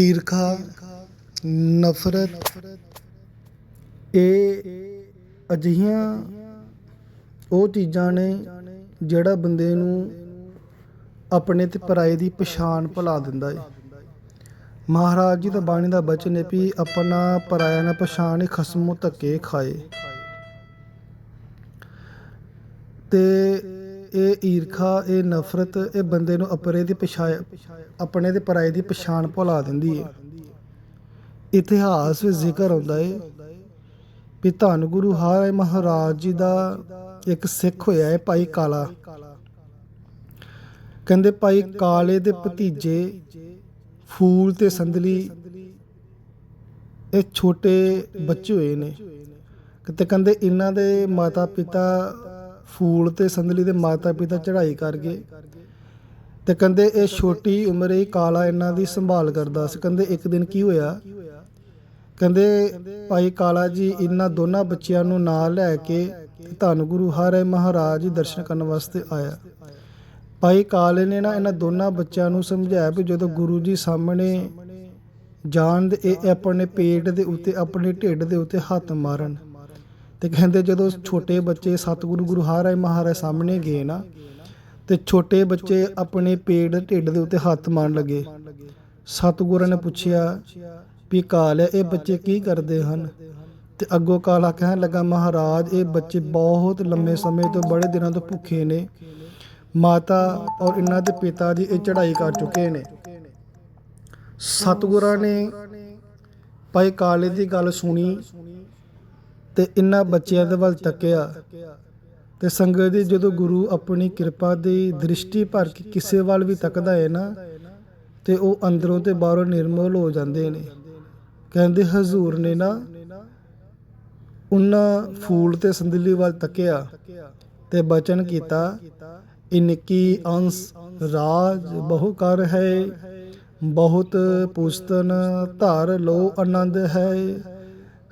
ਈਰਖਾ, ਨਫ਼ਰਤ, ਇਹ ਅਜਿਹੀਆਂ ਉਹ ਚੀਜ਼ਾਂ ਨੇ ਜਿਹੜਾ ਬੰਦੇ ਨੂੰ ਆਪਣੇ ਤੇ ਪਰਾਏ ਦੀ ਪਛਾਣ ਭੁਲਾ ਦਿੰਦਾ ਹੈ ਮਹਾਰਾਜ ਜੀ ਦਾ ਬਾਣੀ ਦਾ ਬਚਨ ਹੈ ਵੀ ਆਪਣਾ ਪਰਾਇਆ ਨਾ ਪਛਾਣੇ ਖਸਮੋ ਧੱਕੇ ਖਾਏ। ਤੇ ਇਹ ਈਰਖਾ, ਇਹ ਨਫ਼ਰਤ, ਇਹ ਬੰਦੇ ਨੂੰ ਅਪਰੇ ਦੀ ਪਛਾਣ, ਆਪਣੇ ਤੇ ਪਰਾਏ ਦੀ ਪਛਾਣ ਭੁਲਾ ਦਿੰਦੀ ਹੈ ਇਤਿਹਾਸ ਵਿੱਚ ਜ਼ਿਕਰ ਹੁੰਦਾ ਹੈ ਵੀ ਧੰਨ ਗੁਰੂ ਹਰਿ ਮਹਾਰਾਜ ਜੀ ਦਾ ਇੱਕ ਸਿੱਖ ਹੋਇਆ ਹੈ ਭਾਈ ਕਾਲਾ। ਕਹਿੰਦੇ ਭਾਈ ਕਾਲੇ ਦੇ ਭਤੀਜੇ ਫੂਲ ਤੇ ਸੰਦਲੀ ਇਹ ਛੋਟੇ ਬੱਚੇ ਹੋਏ ਨੇ। ਤੇ ਕਹਿੰਦੇ ਇਹਨਾਂ ਦੇ ਮਾਤਾ ਪਿਤਾ ਫੂਲ ਤੇ ਸੰਧਲੀ ਦੇ ਮਾਤਾ ਪਿਤਾ ਚੜ੍ਹਾਈ ਕਰ ਗਏ ਤੇ ਕਹਿੰਦੇ ਇਹ ਛੋਟੀ ਉਮਰੇ ਹੀ ਕਾਲਾ ਇਹਨਾਂ ਦੀ ਸੰਭਾਲ ਕਰਦਾ ਸੀ। ਕਹਿੰਦੇ ਇੱਕ ਦਿਨ ਕੀ ਹੋਇਆ? ਕਹਿੰਦੇ ਭਾਈ ਕਾਲਾ ਜੀ, ਇਹਨਾਂ ਦੋਨਾਂ ਬੱਚਿਆਂ ਨੂੰ ਨਾਲ ਲੈ ਕੇ ਧੰਨ ਗੁਰੂ ਹਰਿ ਮਹਾਰਾਜ ਜੀ ਦਰਸ਼ਨ ਕਰਨ ਵਾਸਤੇ ਆਇਆ। ਭਾਈ ਕਾਲੇ ਨੇ ਨਾ ਇਹਨਾਂ ਦੋਨਾਂ ਬੱਚਿਆਂ ਨੂੰ ਸਮਝਾਇਆ ਵੀ ਜਦੋਂ ਗੁਰੂ ਜੀ ਸਾਹਮਣੇ ਜਾਣ ਦੇ, ਇਹ ਆਪਣੇ ਪੇਟ ਦੇ ਉੱਤੇ, ਆਪਣੇ ਢਿੱਡ ਦੇ ਉੱਤੇ ਹੱਥ ਮਾਰਨ। ਤੇ ਕਹਿੰਦੇ ਜਦੋਂ ਛੋਟੇ ਬੱਚੇ ਸਤਿਗੁਰੂ ਗੁਰੂ ਹਰਿ ਮਹਾਰਾਜ ਸਾਹਮਣੇ ਗਏ ਨਾ, ਤੇ ਛੋਟੇ ਬੱਚੇ ਆਪਣੇ ਪੇਟ ਢਿੱਡ ਦੇ ਉੱਤੇ ਹੱਥ ਮਾਰਨ ਲੱਗੇ। ਸਤਿਗੁਰਾਂ ਨੇ ਪੁੱਛਿਆ ਵੀ ਕਾਲ ਇਹ ਬੱਚੇ ਕੀ ਕਰਦੇ ਹਨ? ਤੇ ਅੱਗੋਂ ਕਾਲਾ ਕਹਿਣ ਲੱਗਾ, ਮਹਾਰਾਜ, ਇਹ ਬੱਚੇ ਬਹੁਤ ਲੰਮੇ ਸਮੇਂ ਤੋਂ ਬੜੇ ਦਿਨਾਂ ਤੋਂ ਭੁੱਖੇ ਨੇ। ਮਾਤਾ ਔਰ ਇਹਨਾਂ ਦੇ ਪਿਤਾ ਜੀ ਇਹ ਚੜ੍ਹਾਈ ਕਰ ਚੁੱਕੇ ਨੇ। ਸਤਿਗੁਰਾਂ ਨੇ ਭਾਈ ਕਾਲੇ ਦੀ ਗੱਲ ਸੁਣੀ ਤੇ ਇਹਨਾਂ ਬੱਚਿਆਂ ਦੇ ਵੱਲ ਤੱਕਿਆ ਤੇ ਸੰਗਤ ਦੀ ਜਦੋਂ ਗੁਰੂ ਆਪਣੀ ਕਿਰਪਾ ਦੀ ਦ੍ਰਿਸ਼ਟੀ ਭਰ ਕੇ ਕਿਸੇ ਵੱਲ ਵੀ ਤੱਕਦਾ ਹੈ ਨਾ, ਤੇ ਉਹ ਅੰਦਰੋਂ ਤੇ ਬਾਹਰੋਂ ਨਿਰਮਲ ਹੋ ਜਾਂਦੇ ਨੇ। ਕਹਿੰਦੇ, ਹਜ਼ੂਰ ਨੇ ਨਾ ਉਹਨਾਂ ਫੂਲ ਤੇ ਸੰਦਲੀ ਵੱਲ ਤੱਕਿਆ ਤੇ ਬਚਨ ਕੀਤਾ, ਇਨਕੀ ਅੰਸ ਰਾਜ ਬਹੁ ਕਰ ਹੈ, ਬਹੁਤ ਪੁਸਤਨ ਧਾਰ ਲੋ ਆਨੰਦ ਹੈ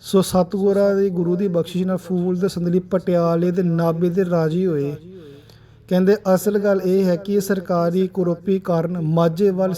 ਸੋ ਸਤਿਗੁਰਾਂ ਦੀ ਗੁਰੂ ਦੀ ਬਖਸ਼ਿਸ਼ ਨਾਲ ਫੂਲ ਤੇ ਸੰਦਲੀ ਪਟਿਆਲੇ ਦੇ ਨਾਭੇ ਦੇ ਰਾਜੀ ਹੋਏ। ਕਹਿੰਦੇ, ਅਸਲ ਗੱਲ ਇਹ ਹੈ ਕਿ ਸਰਕਾਰੀ ਕਰੋਪੀ ਕਾਰਨ ਮਾਝੇ ਵੱਲ